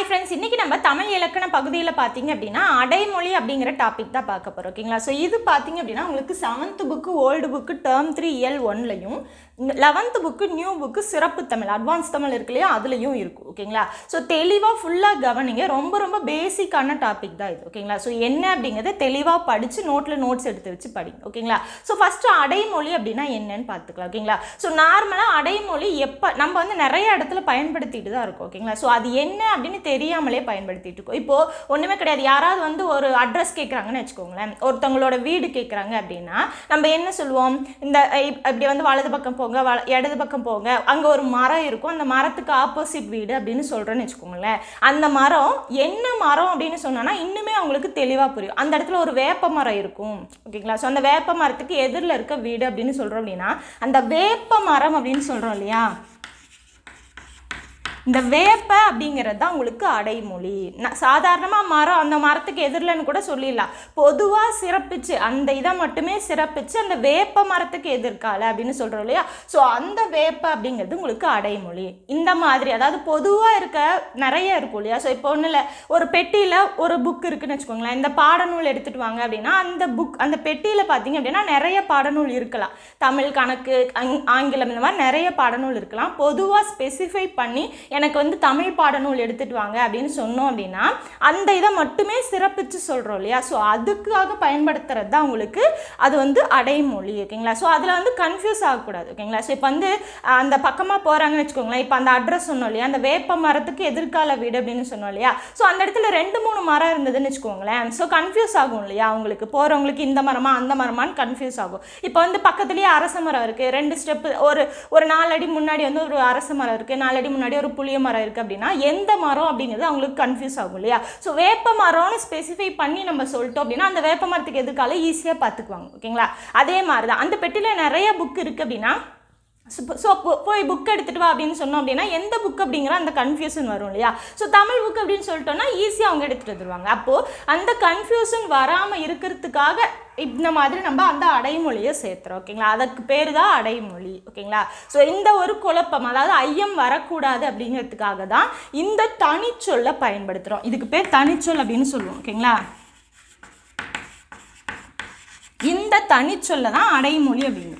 Hi friends இன்றைக்கி நம்ம தமிழ் இலக்கண பகுதியில் பார்த்தீங்க அப்படின்னா அடைமொழி அப்படிங்கிற டாபிக் தான் பார்க்க போகிறோம் ஓகேங்களா? ஸோ இது பார்த்தீங்க அப்படின்னா உங்களுக்கு seventh book old book term three இயல் ஒன்லையும் லெவன்த்து புக்கு நியூ புக்கு சிறப்பு தமிழ் அட்வான்ஸ் தமிழ் இருக்கு இல்லையா? அதுலேயும் இருக்கும் ஓகேங்களா? ஸோ தெளிவாக ஃபுல்லாக கவனிங்க ரொம்ப ரொம்ப பேசிக்கான டாபிக் தான் இது ஓகேங்களா? ஸோ என்ன அப்படிங்கிறத தெளிவாக படித்து நோட்டில் நோட்ஸ் எடுத்து வச்சு படிங்க ஓகேங்களா? ஸோ ஃபஸ்ட்டு அடைமொழி அப்படின்னா என்னன்னு பார்த்துக்கலாம் ஓகேங்களா? ஸோ நார்மலாக அடைமொழி எப்போ நம்ம வந்து நிறைய இடத்துல பயன்படுத்திட்டு தான் இருக்கோம் ஓகேங்களா? ஸோ அது என்ன அப்படின்னு தெரியாமலே பயன்படுத்திட்டு இருக்கோம் இப்போது ஒன்றுமே கிடையாது. யாராவது வந்து ஒரு அட்ரஸ் கேட்குறாங்கன்னு வச்சுக்கோங்களேன். ஒருத்தவங்களோட வீடு கேட்குறாங்க அப்படின்னா நம்ம என்ன சொல்லுவோம்? இந்த இப்- இப்படி வந்து வலது பக்கம் போங்க வ இடது பக்கம் போங்க. அங்கே ஒரு மரம் இருக்கும். அந்த மரத்துக்கு ஆப்போசிட் வீடு அப்படின்னு சொல்கிறோன்னு வச்சுக்கோங்களேன். அந்த மரம் என்ன மரம் அப்படின்னு சொன்னோன்னா இன்னுமே அவங்களுக்கு தெளிவாக புரியும். அந்த இடத்துல ஒரு வேப்ப மரம் இருக்கும். ஓகேங்களா? ஸோ அந்த வேப்ப மரத்துக்கு எதிரில் இருக்க வீடு அப்படின்னு சொல்கிறோம் அப்படின்னா அந்த வேப்ப மரம் அப்படின்னு சொல்கிறோம் இல்லையா? இந்த வேப்ப அப்படிங்கிறது தான் உங்களுக்கு அடைமொழி. சாதாரணமாக மரம் அந்த மரத்துக்கு எதிரில்னு கூட சொல்லிடலாம். பொதுவாக சிறப்பிச்சு அந்த இதை மட்டுமே சிறப்பிச்சு அந்த வேப்ப மரத்துக்கு எதிர்கால அப்படின்னு சொல்கிறோம் இல்லையா? ஸோ அந்த வேப்ப அப்படிங்கிறது உங்களுக்கு அடைமொழி. இந்த மாதிரி அதாவது பொதுவாக இருக்க நிறைய இருக்கும் இல்லையா? ஸோ இப்போ ஒன்றும் இல்லை ஒரு பெட்டியில் ஒரு புக் இருக்குன்னு வச்சுக்கோங்களேன். இந்த பாடநூல் எடுத்துகிட்டு வாங்க அப்படின்னா அந்த புக் அந்த பெட்டியில் பார்த்தீங்க அப்படின்னா நிறைய பாடநூல் இருக்கலாம். தமிழ் கணக்கு அங்- ஆங்கிலம் இந்த மாதிரி நிறைய பாடநூல் இருக்கலாம். பொதுவாக ஸ்பெசிஃபை பண்ணி எனக்கு வந்து தமிழ் பாடநூல் எடுத்துகிட்டு வாங்க அப்படின்னு சொன்னோம் அப்படின்னா அந்த இதை மட்டுமே சிறப்பித்து சொல்கிறோம் இல்லையா? ஸோ அதுக்காக பயன்படுத்துறது தான் உங்களுக்கு அது வந்து அடைமொழி ஓகேங்களா? ஸோ அதில் வந்து கன்ஃபியூஸ் ஆகக்கூடாது ஓகேங்களா? ஸோ இப்போ வந்து அந்த பக்கமாக போகிறாங்கன்னு வச்சுக்கோங்களேன் இப்போ அந்த அட்ரஸ் சொன்னோம் இல்லையா? அந்த வேப்ப மரத்துக்கு எதிர்கால வீடு அப்படின்னு சொன்னோம் இல்லையா? ஸோ அந்த இடத்துல ரெண்டு மூணு மரம் இருந்ததுன்னு வச்சுக்கோங்களேன். ஸோ கன்ஃபியூஸ் ஆகும் இல்லையா அவங்களுக்கு? போகிறவங்களுக்கு இந்த மரமா அந்த மரமான்னு கன்ஃபியூஸ் ஆகும். இப்போ வந்து பக்கத்துலேயே அரச மரம் இருக்குது ரெண்டு ஸ்டெப்பு ஒரு ஒரு நாலு அடி முன்னாடி வந்து ஒரு அரச மரம் இருக்குது நாலு அடி முன்னாடி ஒரு புளிய மரம் இருக்குது அப்படின்னா எந்த மரம் அப்படிங்கிறது அவங்களுக்கு கன்ஃபியூஸ் ஆகும் இல்லையா? ஸோ வேப்ப மரம்னு ஸ்பெசிஃபை பண்ணி நம்ம சொல்லிட்டோம் அப்படின்னா அந்த வேப்ப மரத்துக்கு எதுக்கால ஈஸியாக பார்த்துக்குவாங்க ஓகேங்களா அதே மாதிரி தான் அந்த பெட்டியில் நிறைய புக் இருக்குது அப்படின்னா ஸோ போய் புக் எடுத்துகிட்டு வா அப்படின்னு சொன்னோம் அப்படின்னா எந்த புக் அப்படிங்கிற அந்த கன்ஃபியூஷன் வரும் இல்லையா? ஸோ தமிழ் புக் அப்படின்னு சொல்லிட்டோம்னா ஈஸியாக அவங்க எடுத்துகிட்டு வந்துருவாங்க. அப்போது அந்த கன்ஃபியூஷன் வராமல் இருக்கிறதுக்காக இந்த மாதிரி நம்ம அந்த அடைமொழியை சேர்த்துறோம் ஓகேங்களா அதுக்கு பேர் தான் அடைமொழி ஓகேங்களா ஸோ இந்த ஒரு குழப்பம் அதாவது ஐயம் வரக்கூடாது அப்படிங்கிறதுக்காக தான் இந்த தனிச்சொல்லை பயன்படுத்துகிறோம் இதுக்கு பேர் தனிச்சொல் அப்படின்னு சொல்லுவோம் ஓகேங்களா இந்த தனிச்சொல்லை தான் அடைமொழி அப்படின்னு.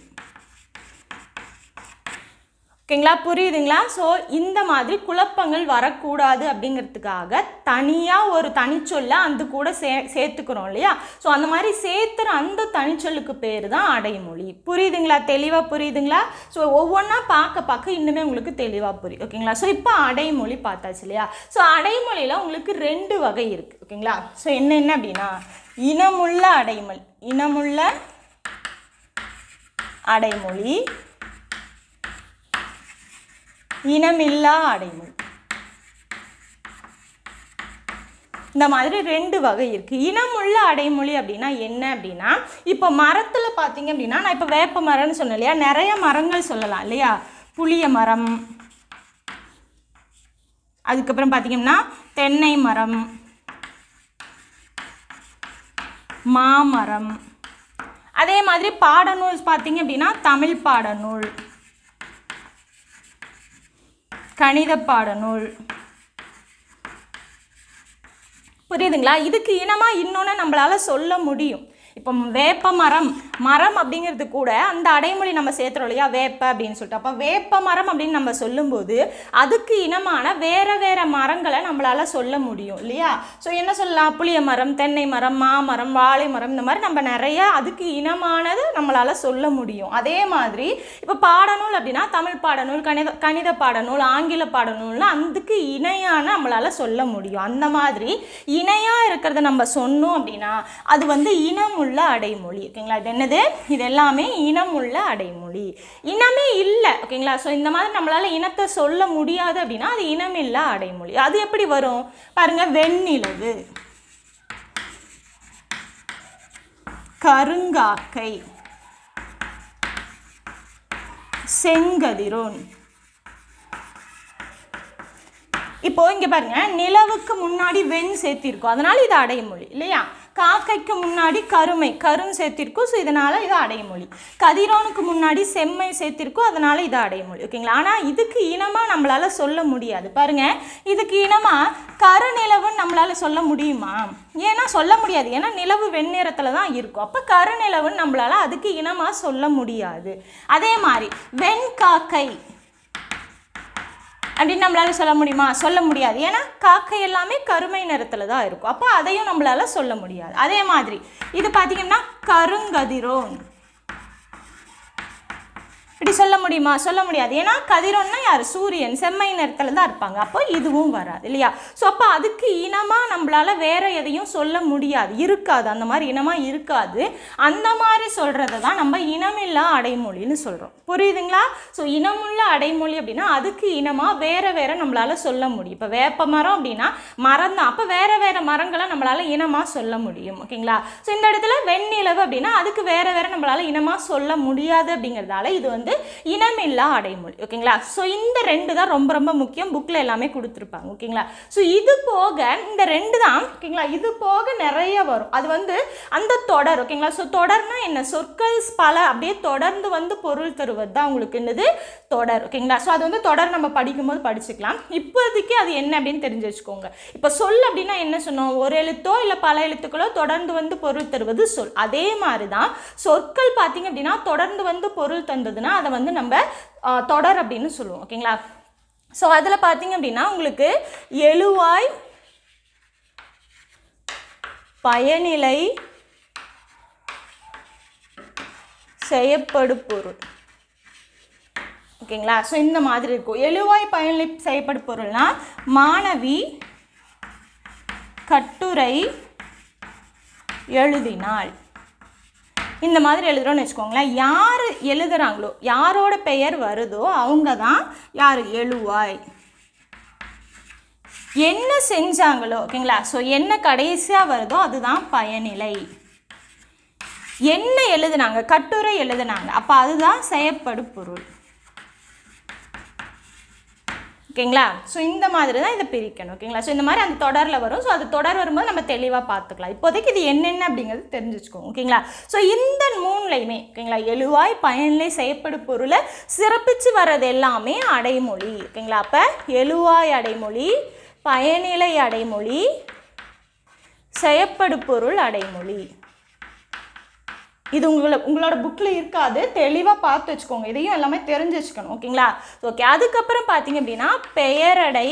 ஓகேங்களா? புரியுதுங்களா? ஸோ இந்த மாதிரி குழப்பங்கள் வரக்கூடாது அப்படிங்கிறதுக்காக தனியாக ஒரு தனிச்சொல்லை அந்த கூட சே சேர்த்துக்கிறோம் இல்லையா? ஸோ அந்த மாதிரி சேர்த்துற அந்த தனிச்சொல்லுக்கு பேர் தான் அடைமொழி. புரியுதுங்களா? தெளிவாக புரியுதுங்களா? ஸோ ஒவ்வொன்றா பார்க்க பார்க்க இன்னுமே உங்களுக்கு தெளிவாக புரியும். ஓகேங்களா? ஸோ இப்போ அடைமொழி பார்த்தாச்சு இல்லையா? ஸோ அடைமொழியில் உங்களுக்கு ரெண்டு வகை இருக்குது ஓகேங்களா? ஸோ என்னென்ன அப்படின்னா இனமுள்ள அடைமொழி இனமுள்ள அடைமொழி இனமில்லா அடைமொழி இந்த மாதிரி ரெண்டு வகை இருக்குது இனமுள்ள அடைமொழி அப்படின்னா என்ன அப்படின்னா இப்போ மரத்தில் பார்த்தீங்க அப்படின்னா நான் இப்போ வேப்ப மரம்னு சொன்னேன் இல்லையா? நிறைய மரங்கள் சொல்லலாம் இல்லையா? புளிய மரம் அதுக்கப்புறம் பார்த்தீங்கன்னா தென்னை மரம் மாமரம். அதே மாதிரி பாடநூல் பார்த்தீங்க அப்படின்னா தமிழ் பாடநூல். கணித பாடநூல் புரியுதுங்களா? இதுக்கு இனமாக இன்னொன்று நம்மளால் சொல்ல முடியும். இப்போ வேப்ப மரம் மரம் அப்படிங்கிறது கூட அந்த அடைமொழி நம்ம சேர்த்துறோம் இல்லையா? வேப்ப அப்படின்னு சொல்லிட்டு. அப்போ வேப்ப மரம் அப்படின்னு நம்ம சொல்லும்போது அதுக்கு இனமான வேற வேற மரங்களை நம்மளால சொல்ல முடியும் இல்லையா? ஸோ என்ன சொல்லலாம்? புளிய மரம் தென்னை மரம் மாமரம் வாழை மரம் இந்த மாதிரி நம்ம நிறைய அதுக்கு இனமானது நம்மளால சொல்ல முடியும். அதே மாதிரி இப்போ பாடநூல் அப்படின்னா தமிழ் பாடநூல் கணித கணித பாடநூல் ஆங்கில பாடநூல்னா அதுக்கு இணையான நம்மளால சொல்ல முடியும். அந்த மாதிரி இணையாக இருக்கிறத நம்ம சொன்னோம் அப்படின்னா அது வந்து இனம் இனமுள்ள அடைமொழி ஓகேங்களா? இது என்னது? இது எல்லாமே இனமுள்ள அடைமொழி. இனமே இல்லை ஓகேங்களா? ஸோ இந்த மாதிரி நம்மளால் இனத்தை சொல்ல முடியாது அப்படின்னா அது இனமில்லா அடைமொழி. அது எப்படி வரும்? பாருங்க வெண்ணிலவு கருங்காக்கை செங்கதிரோன். இப்போ இங்கே பாருங்க நிலவுக்கு முன்னாடி வெண் சேர்த்திருக்கோம். அதனால இது அடைமொழி இல்லையா? காக்கைக்கு முன்னாடி கருமை கரும் சேர்த்திருக்கும். ஸோ இதனால் இது அடைமொழி. கதிரோனுக்கு முன்னாடி செம்மை சேர்த்திருக்கும். அதனால் இது அடைமொழி. ஓகேங்களா ஆனால் இதுக்கு இனமாக நம்மளால் சொல்ல முடியாது. பாருங்கள் இதுக்கு இனமாக கருநிலவுன்னு நம்மளால் சொல்ல முடியுமா? ஏன்னா சொல்ல முடியாது. ஏன்னா நிலவு வெண்ணிறத்தில் தான் இருக்கும். அப்போ கருநிலவுன்னு நம்மளால் அதுக்கு இனமாக சொல்ல முடியாது. அதே மாதிரி வெண்காக்கை. அப்படின்னு நம்மளால் சொல்ல முடியுமா? சொல்ல முடியாது. ஏன்னா காக்கை எல்லாமே கருமை நிறத்தில் தான் இருக்கும். அப்போ அதையும் நம்மளால் சொல்ல முடியாது. அதே மாதிரி இது பார்த்திங்கன்னா கருங்கதிரோன். இப்படி சொல்ல முடியுமா? சொல்ல முடியாது. ஏன்னா கதிரோன்னா யார்? சூரியன். செம்மை நிறத்தில் தான் இருப்பாங்க. அப்போ இதுவும் வராது இல்லையா? ஸோ அப்போ அதுக்கு இனமாக நம்மளால் வேற எதையும் சொல்ல முடியாது. இருக்காது. அந்த மாதிரி இனமாக இருக்காது. அந்த மாதிரி சொல்கிறத தான் நம்ம இனமில்லா அடைமொழின்னு சொல்கிறோம் புரியுதுங்களா? ஸோ இனமுள்ள அடைமொழி அப்படின்னா அதுக்கு இனமாக வேற வேற நம்மளால் சொல்ல முடியும். இப்போ வேப்ப மரம் அப்படின்னா மரம் தான். அப்போ வேற வேற மரங்களை நம்மளால் இனமாக சொல்ல முடியும். ஓகேங்களா? ஸோ இந்த இடத்துல வெண்ணிலவு அப்படின்னா அதுக்கு வேற வேற நம்மளால் இனமாக சொல்ல முடியாது அப்படிங்கிறதால இது வந்து இனமில்லா அடைமொழி ஓகேங்களா? ஸோ இந்த ரெண்டு தான் ரொம்ப ரொம்ப முக்கியம். புக்கில் எல்லாமே கொடுத்துருப்பாங்க ஓகேங்களா? ஸோ இது போக இந்த ரெண்டு தான் ஓகேங்களா? இது போக நிறைய வரும். அது வந்து அந்த தொடர் ஓகேங்களா? ஸோ தொடர்னா என்ன? சொற்கள் பல அப்படியே தொடர்ந்து வந்து பொருள் தருவது தான் உங்களுக்கு என்னது? தொடர் ஓகேங்களா? ஸோ அது வந்து தொடர் நம்ம படிக்கும்போது படிச்சுக்கலாம். இப்போதைக்கு அது என்ன அப்படின்னு தெரிஞ்சு வச்சுக்கோங்க. இப்போ சொல் அப்படின்னா என்ன சொன்னோம்? ஒரு எழுத்தோ இல்லை பல எழுத்துக்களோ தொடர்ந்து வந்து பொருள் தருவது சொல். அதே மாதிரி தான் சொற்கள் பார்த்தீங்க அப்படின்னா தொடர்ந்து வந்து பொருள் தந்ததுன்னா அதை வந்து நம்ம தொடர் அப்படின்னு சொல்லுவோம் ஓகேங்களா? ஸோ அதில் பார்த்தீங்க அப்படின்னா உங்களுக்கு எழுவாய் பயனிலை செய்யப்படு பொருள் ஓகேங்களா? ஸோ இந்த மாதிரி இருக்கும். எழுவாய் பயனிலை செய்யப்படு பொருள்னா மாணவி கட்டுரை எழுதினாள். இந்த மாதிரி எழுதுகிறோன்னு வச்சுக்கோங்களேன். யார் எழுதுகிறாங்களோ யாரோட பெயர் வருதோ அவங்க தான் யார்? எழுவாய். என்ன செஞ்சாங்களோ ஓகேங்களா? ஸோ என்ன கடைசியாக வருதோ அதுதான் பயனிலை. என்ன எழுதுனாங்க? கட்டுரை எழுதுனாங்க. அப்போ அதுதான் செயற்படு பொருள் ஓகேங்களா? ஸோ இந்த மாதிரி தான் இதை பிரிக்கணும் ஓகேங்களா? ஸோ இந்த மாதிரி அந்த தொடரில் வரும். ஸோ அது தொடர் வரும்போது நம்ம தெளிவாக பார்த்துக்கலாம். இப்போதைக்கு இது என்னென்ன அப்படிங்கிறது தெரிஞ்சுச்சுக்கோங்க ஓகேங்களா? ஸோ இந்த மூணுலையுமே ஓகேங்களா? எழுவாய் பயனிலை செய்யப்படு பொருளை சிறப்பிச்சு வர்றது எல்லாமே அடைமொழி ஓகேங்களா? அப்போ எழுவாய் அடைமொழி பயனிலை அடைமொழி செயப்படு பொருள் அடைமொழி. இது உங்களை உங்களோட புக்கில் இருக்காது. தெளிவாக பார்த்து வச்சுக்கோங்க. இதையும் எல்லாமே தெரிஞ்சு வச்சுக்கணும். ஓகேங்களா? ஓகே அதுக்கப்புறம் பார்த்தீங்க அப்படின்னா பெயரடை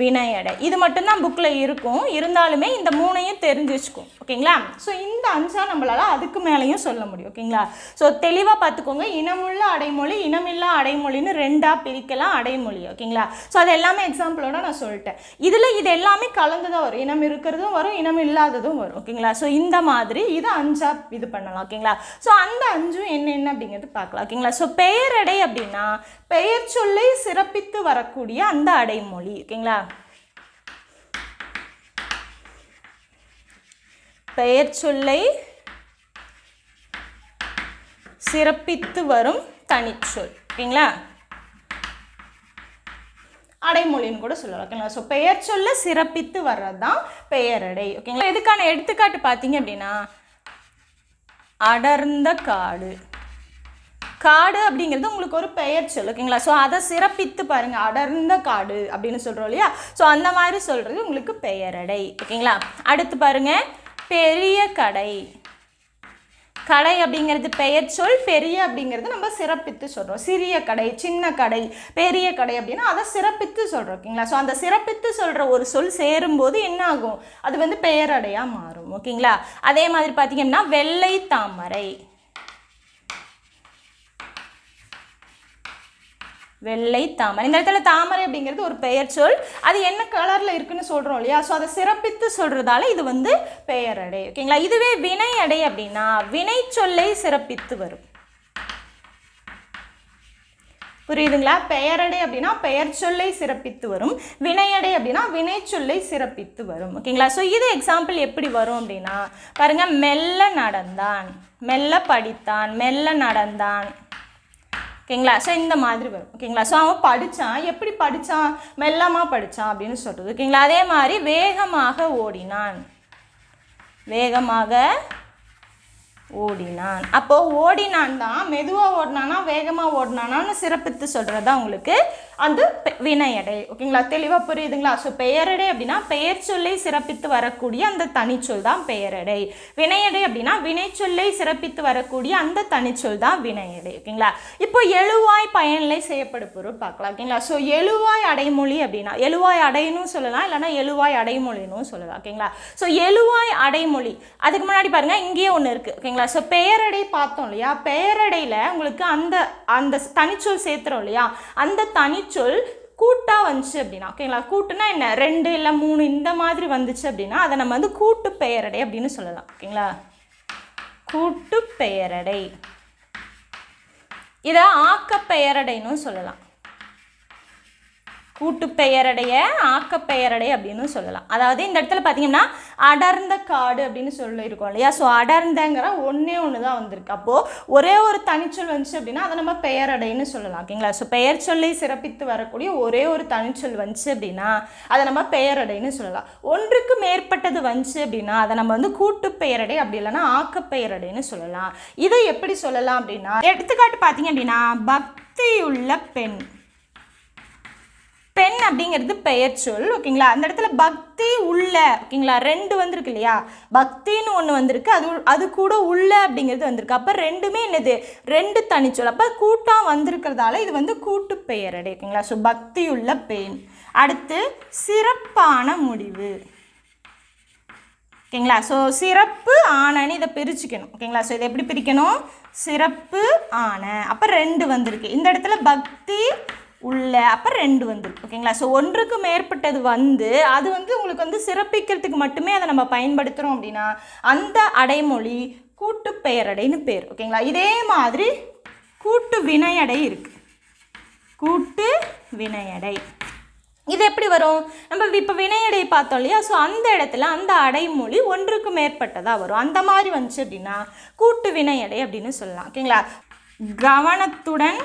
வினையடை இது மட்டும்தான் புக்கில் இருக்கும். இருந்தாலுமே இந்த மூணையும் தெரிஞ்சுச்சுக்கும் ஓகேங்களா? ஸோ இந்த அஞ்சா நம்மளால் அதுக்கு மேலேயும் சொல்ல முடியும். ஓகேங்களா? ஸோ தெளிவாக பார்த்துக்கோங்க. இனமுள்ள அடைமொழி இனமில்லா அடைமொழின்னு ரெண்டாக பிரிக்கலாம் அடைமொழி. ஓகேங்களா? ஸோ அது எல்லாமே எக்ஸாம்பிளோட நான் சொல்லிட்டேன். இதில் இது எல்லாமே கலந்து தான் வரும். இனம் இருக்கிறதும் வரும் இனம் இல்லாததும் வரும். ஓகேங்களா? ஸோ இந்த மாதிரி இதை அஞ்சா இது பண்ணலாம். ஓகேங்களா? ஸோ அந்த அஞ்சும் என்னென்ன அப்படிங்கிறது பார்க்கலாம். ஓகேங்களா? ஸோ பெயரடை அப்படின்னா பெயர் சொல்லை சிறப்பித்து வரக்கூடிய அந்த அடைமொழி. ஓகேங்களா? பெயர் சொல்லை சிறப்பித்து வரும் தனிச்சொல். ஓகேங்களா அடைமொழின்னு கூட சொல்லலாம். ஓகேங்களா? ஸோ பெயர் சொல்ல சிறப்பித்து வர்றது தான் பெயரடை. ஓகேங்களா? இதுக்கான எடுத்துக்காட்டு பார்த்தீங்க அப்படின்னா அடர்ந்த காடு. காடு அப்படிங்கிறது உங்களுக்கு ஒரு பெயர் சொல் ஓகேங்களா? ஸோ அதை சிறப்பித்து பாருங்க. அடர்ந்த காடு அப்படின்னு சொல்கிறோம் இல்லையா? ஸோ அந்த மாதிரி சொல்கிறது உங்களுக்கு பெயரடை. ஓகேங்களா? அடுத்து பாருங்கள் பெரிய கடை. கடை அப்படிங்கிறது பெயர் சொல் பெரிய அப்படிங்கிறது நம்ம சிறப்பித்து சொல்கிறோம் சிறிய கடை சின்ன கடை பெரிய கடை அப்படின்னா அதை சிறப்பித்து சொல்கிறோம் ஓகேங்களா? ஸோ அந்த சிறப்பித்து சொல்கிற ஒரு சொல் சேரும்போது என்ன ஆகும்? அது வந்து பெயரடையாக மாறும் ஓகேங்களா? அதே மாதிரி பார்த்தீங்கன்னா வெள்ளை தாமரை. வெள்ளை தாமரை. இந்த இடத்துல தாமரை அப்படிங்கிறது ஒரு பெயர் சொல். அது என்ன கலரில் இருக்குன்னு சொல்கிறோம் இல்லையா? ஸோ அதை சிறப்பித்து சொல்கிறதால இது வந்து பெயரடை. ஓகேங்களா இதுவே வினை அடை அப்படின்னா வினை சொல்லை சிறப்பித்து வரும். புரியுதுங்களா? பெயரடை அப்படின்னா பெயர் சொல்லை சிறப்பித்து வரும். வினையடை அப்படின்னா வினை சொல்லை சிறப்பித்து வரும். ஓகேங்களா ஸோ இது எக்ஸாம்பிள் எப்படி வரும் அப்படின்னா பாருங்க மெல்ல நடந்தான் மெல்ல படித்தான் மெல்ல நடந்தான். ஓகேங்களா? ஸோ இந்த மாதிரி வரும். ஓகேங்களா? ஸோ அவன் படித்தான் எப்படி படித்தான் மெல்லமாக படித்தான் அப்படின்னு சொல்கிறது ஓகேங்களா? அதே மாதிரி வேகமாக ஓடினான். வேகமாக ஓடினான். அப்போது ஓடினான் தான் மெதுவாக ஓடினானா வேகமாக ஓடினானான்னு சிறப்பித்து சொல்கிறது தான் உங்களுக்கு அந்த பெ- வினையடை ஓகேங்களா? தெளிவாக புரியுதுங்களா? ஸோ பெயரடை அப்படின்னா பெயர் சொல்லை சிறப்பித்து வரக்கூடிய அந்த தனிச்சொல் தான் பெயரடை. வினையடை அப்படின்னா வினைச்சொல்லை சிறப்பித்து வரக்கூடிய அந்த தனிச்சொல் தான் வினையடை ஓகேங்களா? இப்போ எழுவாய் பயனிலை செய்யப்படு பொருள் பார்க்கலாம் ஓகேங்களா? ஸோ எழுவாய் அடைமொழி அப்படின்னா எழுவாய் அடைன்னு சொல்லலாம் இல்லைன்னா எழுவாய் அடைமொழின்னு சொல்லலாம் ஓகேங்களா? ஸோ எழுவாய் அடைமொழி அதுக்கு முன்னாடி பாருங்க இங்கேயே ஒன்று இருக்குது ஓகேங்களா? ஸோ பெயரடை பார்த்தோம் இல்லையா? பெயரடையில் உங்களுக்கு அந்த அந்த தனிச்சொல் சேர்த்துறோம் இல்லையா? அந்த தனி தனிச்சொல் கூட்டா வந்துச்சு அப்படின்னா ஓகேங்களா கூட்டுனா என்ன? ரெண்டு இல்லை மூணு இந்த மாதிரி வந்துச்சு அப்படின்னா அதை நம்ம வந்து கூட்டு பெயரடை அப்படின்னு சொல்லலாம் ஓகேங்களா கூட்டு பெயரடை. இதை ஆக்க பெயரடைன்னு சொல்லலாம். கூட்டு பெயரடைய ஆக்க அப்படின்னு சொல்லலாம். அதாவது இந்த இடத்துல பார்த்தீங்கன்னா அடர்ந்த காடு அப்படின்னு சொல்லியிருக்கோம் இல்லையா? ஸோ அடர்ந்தங்கிற ஒன்றே ஒன்று தான் வந்திருக்கு. அப்போது ஒரே ஒரு தனிச்சொல் வந்துச்சு அப்படின்னா அதை நம்ம பெயரடைன்னு சொல்லலாம் ஓகேங்களா? ஸோ பெயர் சொல்லை சிறப்பித்து வரக்கூடிய ஒரே ஒரு தனிச்சொல் வந்துச்சு அப்படின்னா அதை நம்ம பெயரடைன்னு சொல்லலாம். ஒன்றுக்கு மேற்பட்டது வந்துச்சு அப்படின்னா அதை நம்ம வந்து கூட்டு பெயரடை அப்படி இல்லைன்னா ஆக்கப்பெயரடைன்னு சொல்லலாம். இதை எப்படி சொல்லலாம் அப்படின்னா எடுத்துக்காட்டு பார்த்தீங்க அப்படின்னா பக்தியுள்ள பெண். பெண் அப்படிங்கிறது பெயர் சொல் ஓகேங்களா? அந்த இடத்துல பக்தி உள்ள ஓகேங்களா? ரெண்டு வந்திருக்கு இல்லையா? பக்தின்னு ஒன்று வந்திருக்கு. அது அது கூட உள்ள அப்படிங்கிறது வந்திருக்கு. அப்போ ரெண்டுமே என்னது? ரெண்டு தனிச்சொல் அப்போ கூட்டாக வந்திருக்கிறதால இது வந்து கூட்டு பெயரடை ஓகேங்களா? ஸோ பக்தி உள்ள பெண். அடுத்து சிறப்பான முடிவு. ஓகேங்களா? ஸோ சிறப்பு ஆனன்னு இதை பிரிச்சுக்கணும். ஓகேங்களா? ஸோ இதை எப்படி பிரிக்கணும்? சிறப்பு ஆன. அப்போ ரெண்டு வந்திருக்கு. இந்த இடத்துல பக்தி உள்ள அப்போ ரெண்டு வந்திருக்கு ஓகேங்களா? ஸோ ஒன்றுக்கு மேற்பட்டது வந்து அது வந்து உங்களுக்கு வந்து சிறப்பிக்கிறதுக்கு மட்டுமே அதை நம்ம பயன்படுத்துகிறோம் அப்படின்னா அந்த அடைமொழி கூட்டு பெயரடைன்னு பேர் ஓகேங்களா? இதே மாதிரி கூட்டு வினையடை இருக்குது கூட்டு வினையடை. இது எப்படி வரும்? நம்ம இப்போ வினையடை பார்த்தோம் இல்லையா? ஸோ அந்த இடத்துல அந்த அடைமொழி ஒன்றுக்கு மேற்பட்டதாக வரும். அந்த மாதிரி வந்துச்சு அப்படின்னா கூட்டு வினையடை அப்படின்னு சொல்லலாம் ஓகேங்களா? கவனத்துடன்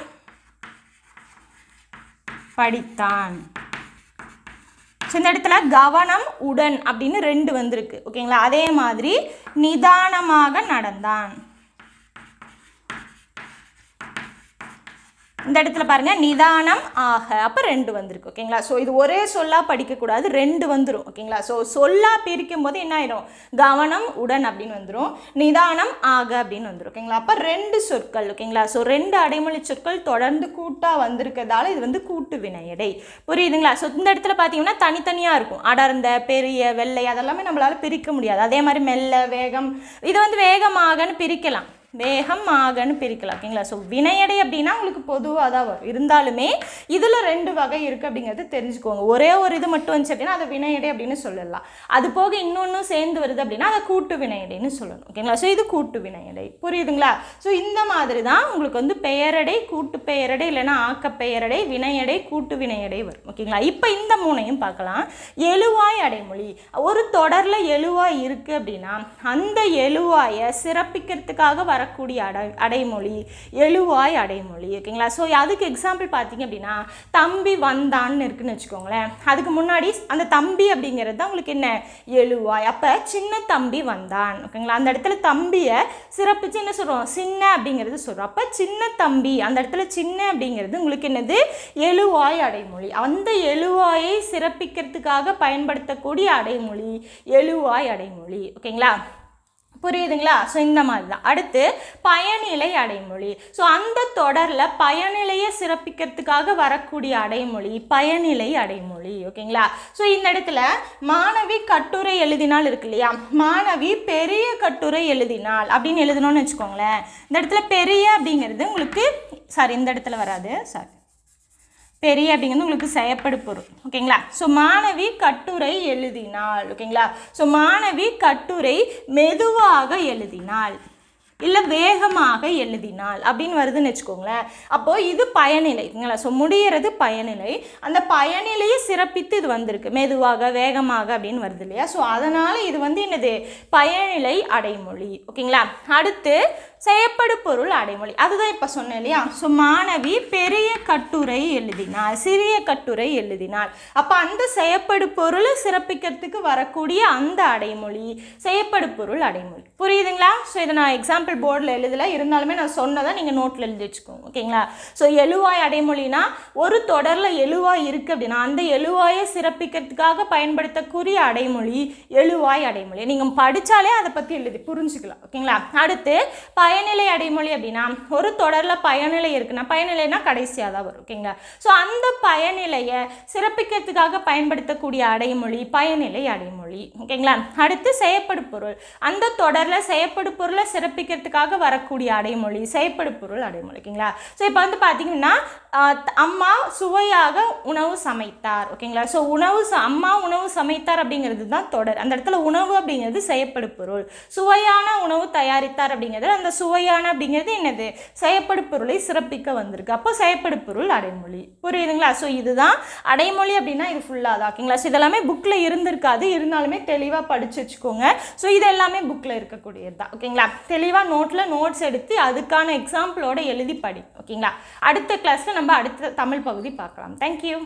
படித்தான். ஸோ இந்த இடத்துல கவனம் உடன் அப்படின்னு ரெண்டு வந்திருக்கு. ஓகேங்களா? அதே மாதிரி நிதானமாக நடந்தான். இந்த இடத்துல பாருங்க நிதானம் ஆக. அப்போ ரெண்டு வந்திருக்கு ஓகேங்களா ஸோ இது ஒரே சொல்லா படிக்கக்கூடாது ரெண்டு வந்துடும் ஓகேங்களா ஸோ சொல்லா பிரிக்கும் போது என்ன ஆயிரும்? கவனம் உடன் அப்படின்னு வந்துடும் நிதானம் ஆக அப்படின்னு வந்துடும் ஓகேங்களா அப்போ ரெண்டு சொற்கள் ஓகேங்களா ஸோ ரெண்டு அடைமொழி சொற்கள் தொடர்ந்து கூட்டாக வந்திருக்கிறதால இது வந்து கூட்டு வினையடை புரியுதுங்களா? ஸோ இந்த இடத்துல பார்த்தீங்கன்னா தனித்தனியாக இருக்கும். அடர்ந்த பெரிய வெள்ளை அதெல்லாமே நம்மளால் பிரிக்க முடியாது. அதே மாதிரி மெல்ல வேகம் இது வந்து வேகமாகன்னு பிரிக்கலாம். வேகம் ஆகன்னு பிரிக்கலாம் ஓகேங்களா? ஸோ வினையடை அப்படின்னா உங்களுக்கு பொதுவாக தான் வரும். இருந்தாலுமே இதில் ரெண்டு வகை இருக்குது அப்படிங்கிறது தெரிஞ்சுக்கோங்க. ஒரே ஒரு இது மட்டும் வந்துச்சு அப்படின்னா அதை வினையடை அப்படின்னு சொல்லலாம். அது போக இன்னொன்றும் சேர்ந்து வருது அப்படின்னா அதை கூட்டு வினையடைன்னு சொல்லணும் ஓகேங்களா? ஸோ இது கூட்டு வினையடை. புரியுதுங்களா? ஸோ இந்த மாதிரி தான் உங்களுக்கு வந்து பெயரடை கூட்டு பெயரடை இல்லைன்னா ஆக்க பெயரடை வினையடை கூட்டு வினையடை வரும் ஓகேங்களா? இப்போ இந்த மூணையும் பார்க்கலாம். எழுவாய் அடைமொழி. ஒரு தொடரில் எழுவாய் இருக்குது அப்படின்னா அந்த எழுவாயை சிறப்பிக்கிறதுக்காக வரக்கூடிய அடை அடைமொழி எழுவாய் அடைமொழி ஓகேங்களா? ஸோ அதுக்கு எக்ஸாம்பிள் பார்த்தீங்க அப்படின்னா தம்பி வந்தான்னு இருக்குன்னு வச்சுக்கோங்களேன். அதுக்கு முன்னாடி அந்த தம்பி அப்படிங்கிறது தான் உங்களுக்கு என்ன? எழுவாய். அப்போ சின்ன தம்பி வந்தான் ஓகேங்களா? அந்த இடத்துல தம்பியை சிறப்பிச்சு என்ன சொல்கிறோம் சின்ன அப்படிங்கிறது சொல்கிறோம் அப்போ சின்ன தம்பி அந்த இடத்துல சின்ன அப்படிங்கிறது உங்களுக்கு என்னது? எழுவாய் அடைமொழி. அந்த எழுவாயை சிறப்பிக்கிறதுக்காக பயன்படுத்தக்கூடிய அடைமொழி எழுவாய் அடைமொழி ஓகேங்களா? புரியுதுங்களா? ஸோ இந்த மாதிரி தான் அடுத்து பயனிலை அடைமொழி. ஸோ அந்த தொடரில் பயனிலையை சிறப்பிக்கிறதுக்காக வரக்கூடிய அடைமொழி பயனிலை அடைமொழி ஓகேங்களா? ஸோ இந்த இடத்துல மாணவி கட்டுரை எழுதினால் இருக்கு இல்லையா? மாணவி பெரிய கட்டுரை எழுதினால் அப்படின்னு எழுதணும்னு வச்சுக்கோங்களேன். இந்த இடத்துல பெரிய அப்படிங்கிறது உங்களுக்கு சாரி இந்த இடத்துல வராது சாரி பெரிய அப்படிங்கிறது உங்களுக்கு செயப்படு பொருள் ஓகேங்களா? ஸோ மாணவி கட்டுரை எழுதினாள். ஓகேங்களா? ஸோ மாணவி கட்டுரை மெதுவாக எழுதினாள். இல்லை வேகமாக எழுதினாள். அப்படின்னு வருதுன்னு வச்சுக்கோங்களேன். அப்போது இது பயனிலை. ஓகேங்களா? ஸோ முடிகிறது பயனிலை. அந்த பயனிலையை சிறப்பித்து இது வந்திருக்கு. மெதுவாக வேகமாக அப்படின்னு வருது இல்லையா? ஸோ அதனால் இது வந்து என்னது? பயனிலை அடைமொழி. ஓகேங்களா? அடுத்து செயப்படு பொருள் அடைமொழி. அதுதான் இப்போ சொன்னேன் இல்லையா? ஸோ மாணவி பெரிய கட்டுரை எழுதினாள் சிறிய கட்டுரை எழுதினாள். அப்போ அந்த செயப்படு பொருளை சிறப்பிக்கிறதுக்கு வரக்கூடிய அந்த அடைமொழி செயப்படு பொருள் அடைமொழி. புரியுதுங்களா? ஸோ இதை நான் எக்ஸாம்பிள் போர்டில் எழுதலை. இருந்தாலுமே நான் சொன்னதை நீங்கள் நோட்டில் எழுதி வச்சுக்கோங்க ஓகேங்களா? ஸோ எழுவாய் அடைமொழினா ஒரு தொடரில் எழுவாய் இருக்குது அப்படின்னா அந்த எழுவாயை சிறப்பிக்கிறதுக்காக பயன்படுத்தக்கூடிய அடைமொழி எழுவாய் அடைமொழி. நீங்கள் படித்தாலே அதை பற்றி எழுதி புரிஞ்சுக்கலாம் ஓகேங்களா? அடுத்து பயனிலை அடைமொழி அப்படின்னா ஒரு தொடரில் பயனிலை இருக்குன்னா பயனிலைனா கடைசியாக தான் வரும் ஓகேங்களா ஸோ அந்த பயனிலையை சிறப்பிக்கிறதுக்காக பயன்படுத்தக்கூடிய அடைமொழி பயனிலை அடைமொழி ஓகேங்களா அடுத்து செயற்படு பொருள் அந்த தொடரில் செயற்படு பொருளை சிறப்பிக்கிறதுக்காக வரக்கூடிய அடைமொழி செயற்படு பொருள் அடைமொழி ஓகேங்களா ஸோ இப்போ வந்து பார்த்தீங்கன்னா அம்மா சுவையாக உணவு சமைத்தார் ஓகேங்களா ஸோ உணவு ச- அம்மா உணவு சமைத்தார் அப்படிங்கிறது தான் தொடர். அந்த இடத்துல உணவு அப்படிங்கிறது செயற்படு பொருள் சுவையான உணவு தயாரித்தார் அப்படிங்கிறது அந்த சுவையான அப்படிங்கிறது என்னது? செயப்படு பொருளை சிறப்பிக்க வந்திருக்கு. அப்போ செயப்படு பொருள் அடைமொழி. புரியுதுங்களா? ஸோ இதுதான் அடைமொழி அப்படின்னா இது ஃபுல்லாக தான். ஓகேங்களா? ஸோ இதெல்லாமே புக்கில் இருந்திருக்காது. இருந்தாலுமே தெளிவாக படிச்சு வச்சுக்கோங்க. ஸோ இது எல்லாமே புக்கில் இருக்கக்கூடியது தான். ஓகேங்களா? தெளிவாக நோட்டில் நோட்ஸ் எடுத்து அதுக்கான எக்ஸாம்பிளோட எழுதி படி. ஓகேங்களா? அடுத்த கிளாஸில் நம்ம அடுத்த தமிழ் பகுதி பார்க்கலாம். தேங்க்யூ